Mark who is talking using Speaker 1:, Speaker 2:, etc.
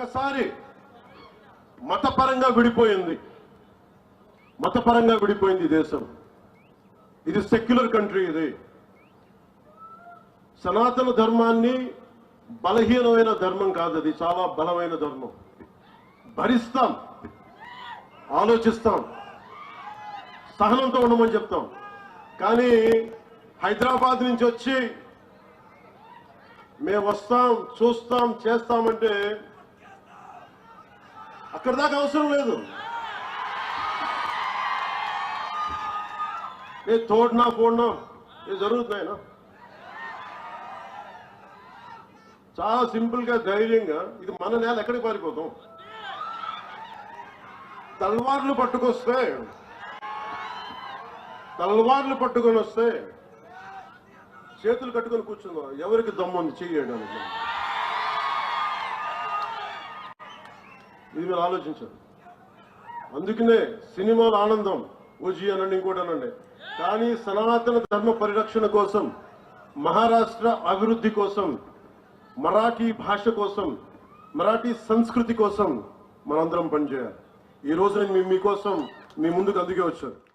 Speaker 1: ఒకసారి మతపరంగా విడిపోయింది. మతపరంగా విడిపోయింది దేశం. ఇది సెక్యులర్ కంట్రీ ఇది. సనాతన ధర్మాన్ని బలహీనమైన ధర్మం కాదు అది చాలా బలమైన ధర్మం. భరిస్తాం. ఆలోచిస్తాం. సహనంతో ఉండమని చెప్తాం. కానీ హైదరాబాద్ నుంచి వచ్చి మేము వస్తాం చూస్తాం చేస్తామంటే అక్కడ దాకా అవసరం లేదు. ఏ తోడినా పోడినా ఏ జరుగుతున్నాయినా. చాలా సింపుల్గా ధైర్యంగా ఇది మన నేల ఎక్కడికి పారిపోతాం? తల్వార్లు పట్టుకొస్తే తల్వార్లు పట్టుకొని వస్తే చేతులు కట్టుకొని కూర్చుందాం. ఎవరికి దమ్ముంది చెయ్యడానికి? ఇది మీరు ఆలోచించారు అందుకనే సినిమాల ఆనందం ఓజీ అనండి ఇంకోటి అనండి. కానీ సనాతన ధర్మ పరిరక్షణ కోసం మహారాష్ట్ర అభివృద్ధి కోసం మరాఠీ భాష కోసం మరాఠీ సంస్కృతి కోసం మనందరం పనిచేయాలి. ఈ రోజు నేను మీ- మీకోసం మీ ముందుకు అందుకే వచ్చాను.